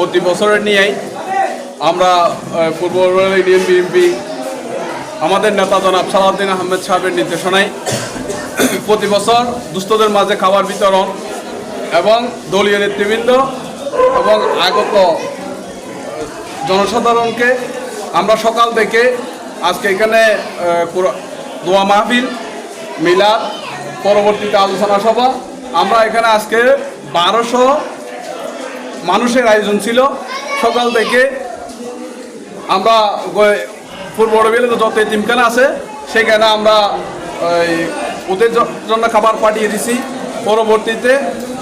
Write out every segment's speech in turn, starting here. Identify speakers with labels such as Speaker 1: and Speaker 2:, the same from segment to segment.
Speaker 1: প্রতি বছরের নিয়েই আমরা পূর্ব ইউনিয়ন বিএনপি আমাদের নেতা জনাব সালাউদ্দিন আহমেদ সাহেবের নির্দেশনায় প্রতি বছর দুস্থদের মাঝে খাবার বিতরণ এবং দলীয় নেতৃবৃন্দ এবং আগত জনসাধারণকে আমরা সকাল থেকে আজকে এখানে দোয়া মাহফিল, মিলাদ, পরবর্তীতে আলোচনা সভা, আমরা এখানে আজকে বারোশো মানুষের আয়োজন ছিল। সকাল থেকে আমরা পূর্ব বড়বিলে যত এতিমখানা আছে, সেখানে আমরা ওই ওদের জন্য খাবার পাঠিয়ে দিছি। পরবর্তীতে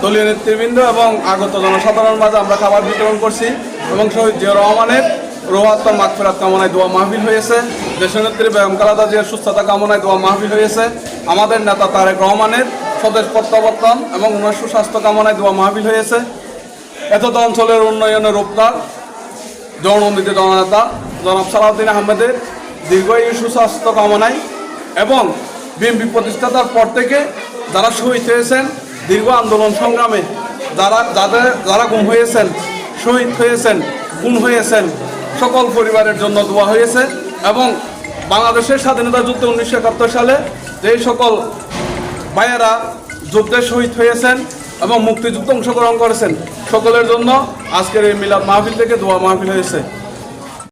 Speaker 1: দলীয় নেতৃবৃন্দ এবং আগত জনসাধারণ মাঝে আমরা খাবার বিতরণ করছি এবং শহীদ জিয়া রহমানের রোহাত্তর মাগফিরাত কামনায় দোয়া মাহফিল হয়েছে। দেশনেত্রী বেগম কালাদা জিয়ার সুস্থতা কামনায় দোয়া মাহফিল হয়েছে। আমাদের নেতা তারেক রহমানের স্বদেশ প্রত্যাবর্তন এবং ওনার সুস্বাস্থ্য কামনায় দোয়া মাহফিল হয়েছে। এত অঞ্চলের উন্নয়নের রূপদার জননন্দিত জননেতা জনাব সালাউদ্দিন আহমেদের দীর্ঘায়ু সুস্বাস্থ্য কামনায় এবং বিএনপি প্রতিষ্ঠাতার পর থেকে যারা শহীদ হয়েছেন, দীর্ঘ আন্দোলন সংগ্রামে যারা, যাদের, যারা গুম হয়েছেন, শহীদ হয়েছেন, গুম হয়েছেন, সকল পরিবারের জন্য দোয়া হয়েছে এবং বাংলাদেশের স্বাধীনতা যুদ্ধ উনিশশো সালে যেই সকল ভাইয়েরা যুদ্ধে শহীদ হয়েছেন এবং মুক্তিযুক্ত অংশগ্রহণ করেছেন। সকলের জন্য আজকের এই মিলাদ মাহফিল থেকে দোয়া মাহফিল হয়েছে।